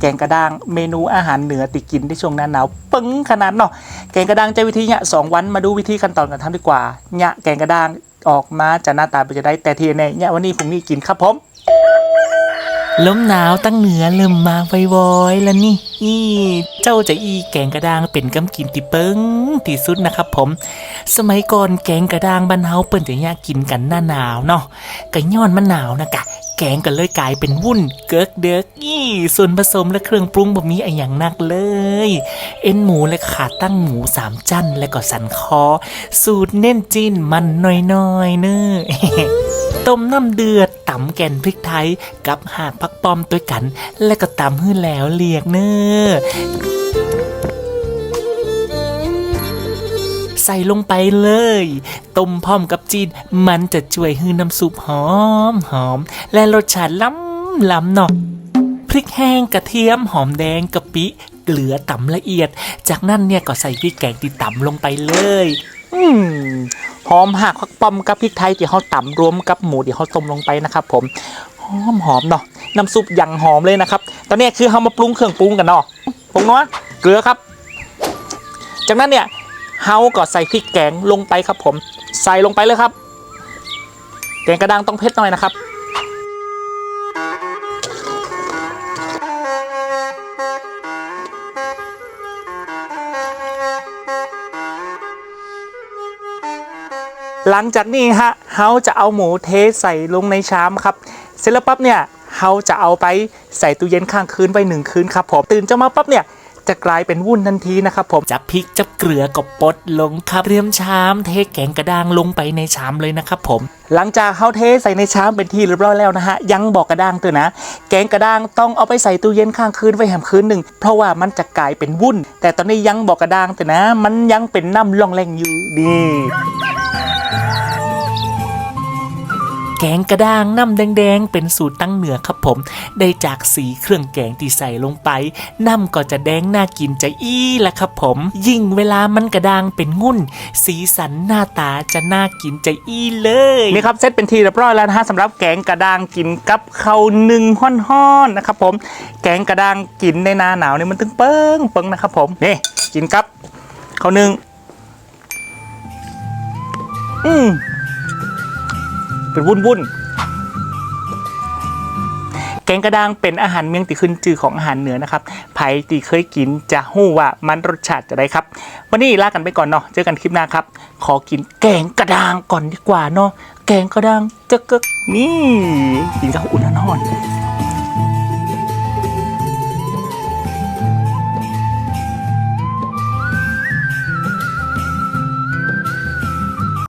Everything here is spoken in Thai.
แกงกระด้าง เมนูอาหารเหนือติกินในช่วงหน้าหนาวปึ้งขนาดเนาะแกงกระด้างจะวิธีเนี่ยสองวันมาดูวิธีขั้นตอนการทำดีกว่าเนี่ยแกงกระด้างออกมาจะหน้าตาเป็นจะได้แต่ทีนี้เนี่ยวันนี้ผมมีกินครับผม ลมหนาวตั้งเหนือเริ่มมาไวๆแล้วนี่ อีเจ้าจะอีแกงกระด้างเป็นกำกินที่เปิ้งที่สุดนะครับผม สมัยก่อนแกงกระด้างบ้านเฮาเปิ้นจะอยากกินกันหน้าหนาวเนาะก็ย้อนมันหนาวนะกะ แกงก็เลยกลายเป็นวุ่นเกิกเด็กอี้ส่วนผสมและเครื่องปรุงบ่มีอะไรอย่างนักเลย เอ็นหมูและขาตั้งหมูสามจั่นและก็สันคอ สูตรเน้นจีนมันน้อยๆเน้อต้มน้ำเดือด ตำแกนพริกไทย กับหากพักป้อมด้วยกัน และก็ตำให้แล้วเลียกเน้อใส่ลงไปเลย ต้มพร้อมกับจีน มันจะช่วยให้น้ำซุปหอมหอม และรสชาติล้ำล้ำเนาะพริกแห้งกระเทียมหอมแดงกะปิเกลือตำละเอียด จากนั้นเนี่ยก็ใส่พริกแกงที่ตำลงไปเลย อืม หอมหักพักป้อมกับพริกไทยที่เขาตำรวมกับหมูที่เขาต้มลงไปนะครับ ผมหอมหอมเนาะน้ำซุปอย่างหอมเลยนะครับ ตอนนี้คือเขามาปรุงเครื่องปรุงกันเนาะปรุงเนาะเกลือครับ จากนั้นเนี่ยเฮาก็ใส่พริกแกงลงไปครับผม ใส่ลงไปเลยครับ แกงกระด้างต้องเผ็ดหน่อยนะครับ หลังจากนี้ฮะเฮาจะเอาหมูเทใส่ลงในชามครับ เสร็จแล้วปั๊บเนี่ยเฮาจะเอาไปใส่ตู้เย็นข้างคืนไว้หนึ่งคืนครับผมตื่นจะมาปั๊บเนี่ยจะกลายเป็นวุ่นทันทีนะครับผมจับพริกจับเกลือกับปดลงครับเตรียมชามเทแกงกระด้างลงไปในชามเลยนะครับผม หลังจากเฮาเทใส่ในชามเป็นที่เรียบร้อยแล้วนะฮะยังบอกกระด้างตัวนะ แกงกระด้างต้องเอาไปใส่ตู้เย็นข้างคืนไว้แหมคืนหนึ่งเพราะว่ามันจะกลายเป็นวุ่น แต่ตอนนี้ยังบอกกระด้างตัวนะ มันยังเป็นน้ำล่องแรงอยู่ดี แกงกระด้างน้ำแดงๆ เป็นสูตรตั้งเหนือครับผม ได้จากสีเครื่องแกงที่ใส่ลงไป น้ำก็จะแดงน่ากินจะอี้ละครับผม ยิ่งเวลามันกระด้างเป็นงุ่น สีสันหน้าตาจะน่ากินจะอี้เลยนี่ครับเซตเป็นทีเรียบร้อยแล้วนะฮะสำหรับแกงกระด้างกินกับข้าวหนึ่งห้อนๆนะครับผม แกงกระด้างกินในหน้าหนาวนี่มันตึงเปิ้งเปิ้งนะครับผมนี่กินกับข้าวหนึ่งอืม เป็นวุ่นวุ่นแกงกระด้างเป็นอาหารเมืองที่ขึ้นจือของอาหารเหนือนะครับใครตีเคยกินจะหู้ว่ามันรสชาติจะได้ครับ วันนี้ลากันไปก่อนเนาะเจอกันคลิปหน้าครับ ขอกินแกงกระด้างก่อนดีกว่าเนาะแกงกระด้างจะกึกนี่กินกับอุ่นนอน